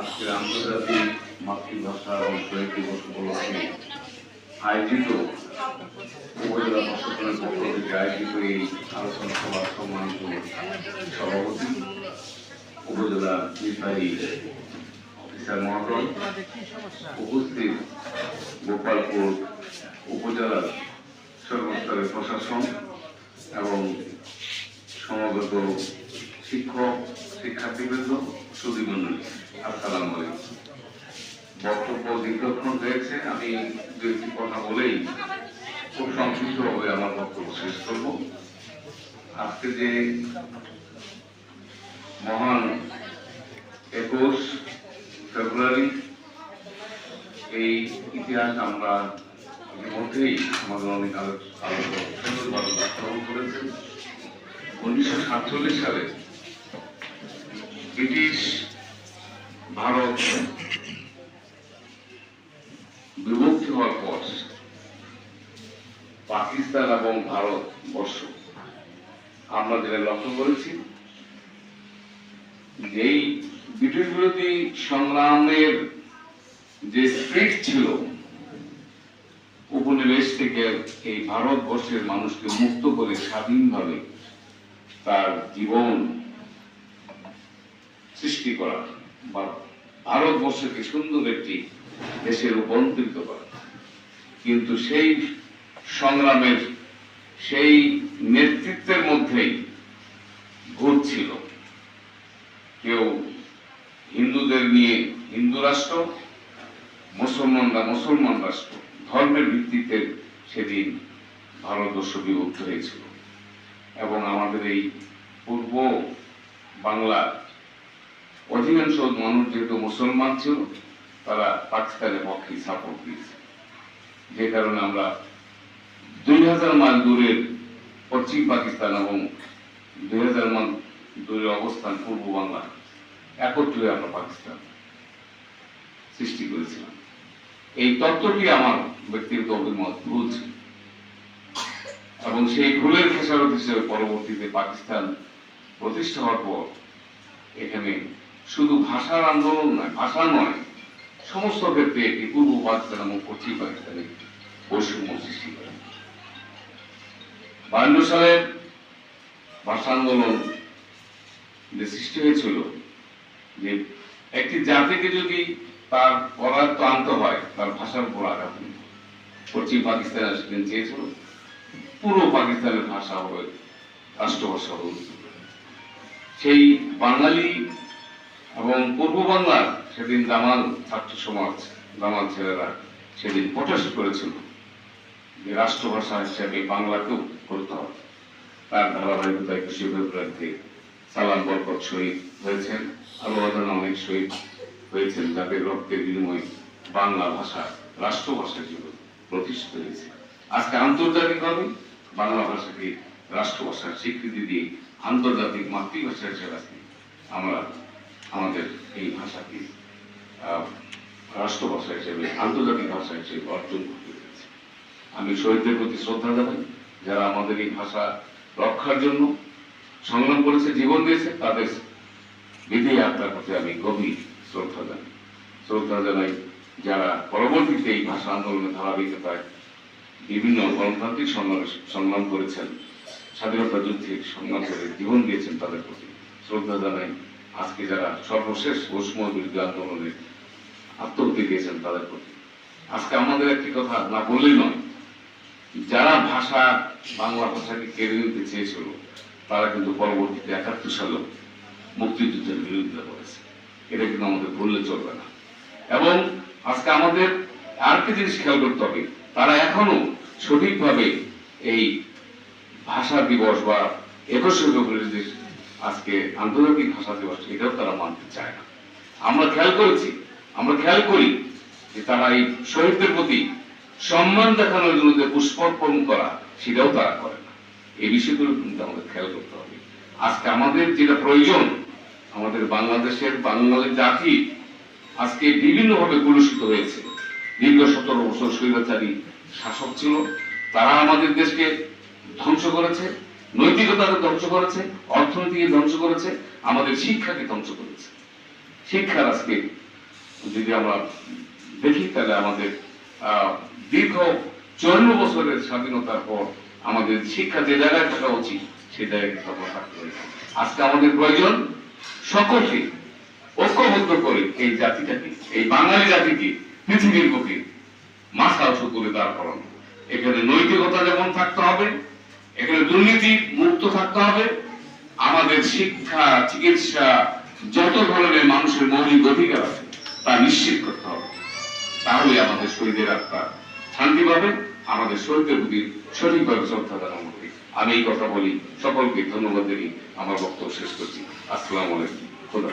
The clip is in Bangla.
আজকের আন্তর্জাতিক মাতৃভাষা এবং শহীদ দিবস উপলক্ষে আয়োজিত উপজেলা প্রশাসনের পক্ষ থেকে আয়োজিত এই আলোচনা সভার সম্মানিত সভাপতি, উপজেলা নির্বাহী অফিসার মহোদয়, উপস্থিত গোপালপুর উপজেলার সর্বস্তরের প্রশাসন এবং সমাগত শিক্ষক, শিক্ষার্থীবৃন্দ সুদীমণ্ডলী আসসালাম আলাইকুম বক্তব্য দীর্ঘক্ষণ হয়েছে আমি দু একটি কথা বলেই খুব সংক্ষিপ্তভাবে আমার বক্তব্য শেষ করব। আজকে যে মহান একুশ ফেব্রুয়ারি, এই ইতিহাস আমরা ইতিমধ্যেই আমাদের অনেক আলোচ- আলোচনা করেছেন উনিশশো সাতচল্লিশ সালে ব্রিটিশ ভারত বিভক্তি হওয়ার পর পাকিস্তান এবং ভারত বর্ষ। আমরা যেটা লক্ষ্য করেছি এই ব্রিটিশ বিরোধী সংগ্রামের যে স্পিরিট ছিল, উপনিবেশ থেকে এই ভারতবর্ষের মানুষকে মুক্ত করে স্বাধীনভাবে তার জীবন সৃষ্টি করা বা ভারতবর্ষকে সুন্দর একটি দেশে রূপান্তরিত করা। কিন্তু সেই সংগ্রামের, সেই নেতৃত্বের মধ্যেই ভূত ছিল কেউ হিন্দুদের নিয়ে হিন্দু রাষ্ট্র, মুসলমানরা মুসলমান রাষ্ট্র। ধর্মের ভিত্তিতে সেদিন ভারতবর্ষ বিভক্ত হয়েছিল। এবং আমাদের এই পূর্ব বাংলার অধিকাংশ মানুষ যেহেতু মুসলমান ছিল, তারা পাকিস্তানের পক্ষে সাপোর্ট দিয়েছে। যে কারণে আমরা দুই হাজার মাইল দূরের পশ্চিম পাকিস্তান এবং দুই হাজার মাইল দূরের অবস্থান পূর্ব বাংলা একত্রে আমরা পাকিস্তান সৃষ্টি করেছিলাম। এই তত্ত্বটি আমার ব্যক্তিগত অভিমত, ভুল ছিল। এবং সেই ভুলের খেসারত হিসেবে পরবর্তীতে পাকিস্তান প্রতিষ্ঠা হওয়ার পর এখানে শুধু ভাষার আন্দোলন নয়, ভাষা নয়, সমস্ত ক্ষেত্রে এটি পূর্ব পাকিস্তান এবং পশ্চিম বৈষম্য সৃষ্টি করে বায়ান্ন সালের ভাষা আন্দোলন যে সৃষ্টি হয়েছিল, যে একটি জাতিকে যদি তার পদার্থ আনতে হয়, তার ভাষার উপর আঘাত পশ্চিম পাকিস্তানের সেদিন চেয়েছিল পুরো পাকিস্তানের ভাষা হবে, রাষ্ট্রভাষা হবে। সেই বাঙালি এবং পূর্ব বাংলার সেদিন দামাল ছাত্র সমাজ, দামাল ছেলেরা সেদিন প্রটেস্ট করেছিল যে রাষ্ট্রভাষা হিসেবে বাংলাকেও করতে হবে। তার ধারাবাহিকতা কৃষি ফেব্রুয়ারিতে সালাম বরকত শহীদ হয়েছেন আরও অজানা অনেক শহীদ হয়েছেন, যাদের রক্তের বিনিময়ে বাংলা ভাষা রাষ্ট্রভাষা হিসেবে প্রতিষ্ঠিত হয়েছে। আজকে আন্তর্জাতিকভাবে বাংলা ভাষাকে রাষ্ট্রভাষার স্বীকৃতি দিয়ে আন্তর্জাতিক মাতৃভাষা হিসেবে আমরা আমাদের এই ভাষাকে রাষ্ট্রভাষা হিসেবে, আন্তর্জাতিক ভাষা হিসেবে অর্জন করতে পেরেছি। আমি শহীদদের প্রতি শ্রদ্ধা জানাই, যারা আমাদের এই ভাষা রক্ষার জন্য সংগ্রাম করেছে, জীবন দিয়েছে, তাদের বিধি আত্মার প্রতি আমি গভীর শ্রদ্ধা জানাই। শ্রদ্ধা জানাই যারা পরবর্তীতে এই ভাষা আন্দোলনের ধারাবাহিকতায় বিভিন্ন গণতান্ত্রিক সংগ্রাম সংগ্রাম করেছেন, স্বাধীনতা যুদ্ধে সংগ্রাম করে জীবন দিয়েছেন, তাদের প্রতি শ্রদ্ধা জানাই। আজকে যারা সর্বশেষ বৈষম্য বিরোধী আন্দোলনে আত্মহত্যা দিয়েছেন তাদের প্রতি। আজকে আমাদের একটি কথা না বললেই নয়, যারা ভাষা, বাংলা ভাষাকে কেড়ে নিতে চেয়েছিল, তারা কিন্তু পরবর্তীতে একাত্তর সালে মুক্তিযুদ্ধের বিরোধিতা করেছে। এটা কিন্তু আমাদের ভুললে চলবে না। এবং আজকে আমাদের আর কি জিনিস খেয়াল করতে হবে, তারা এখনও সঠিকভাবে এই ভাষা দিবস বা একুশে ফেব্রুয়ারি আজকে আন্তর্জাতিক ভাষা দিবস, এটাও তারা মানতে চায় না। আমরা খেয়াল করেছি, আমরা খেয়াল করি যে তারা এই শহীদদের প্রতি সম্মান দেখানোর জন্য যে পুষ্পার্পণ করা, সেটাও তারা করে না। এই বিষয়গুলো কিন্তু আমাদের খেয়াল করতে হবে। আজকে আমাদের যেটা প্রয়োজন, আমাদের বাংলাদেশের বাঙালি জাতি আজকে বিভিন্নভাবে কলুষিত হয়েছে। দীর্ঘ সতেরো বছর স্বৈরাচারী শাসক ছিল, তারা আমাদের দেশকে ধ্বংস করেছে। নৈতিকতাকে ধ্বংস করেছে, অর্থনীতিকে ধ্বংস করেছে, আমাদের শিক্ষাকে ধ্বংস করেছে। শিক্ষার আজকে যদি আমরা দেখি, তাহলে আমাদের দীর্ঘ চুয়ান্ন বছরের স্বাধীনতার পর আমাদের শিক্ষা যে জায়গায় থাকা উচিত সেই জায়গায় আজকে আমাদের প্রয়োজন সকলকে ঐক্যবদ্ধ করে এই জাতিটাকে, এই বাঙালি জাতিকে পৃথিবীর বুকে মাথা উঁচু করে দাঁড় করানো। এখানে নৈতিকতা যেমন থাকতে হবে দুর্নীতি মুক্ত থাকতে হবে। আমাদের শিক্ষা, চিকিৎসা, যত ধরনের মানুষের মৌলিক অধিকার আছে, তা নিশ্চিত করতে হবে। তাহলে আমাদের শহীদের আত্মা শান্তি পাবে, আমাদের শহীদের প্রতি সঠিকভাবে শ্রদ্ধা জানানো আমি এই কথা বলি, সকলকে ধন্যবাদ জানিয়ে আমার বক্তব্য শেষ করছি। আসসালামু আলাইকুম। খোদা।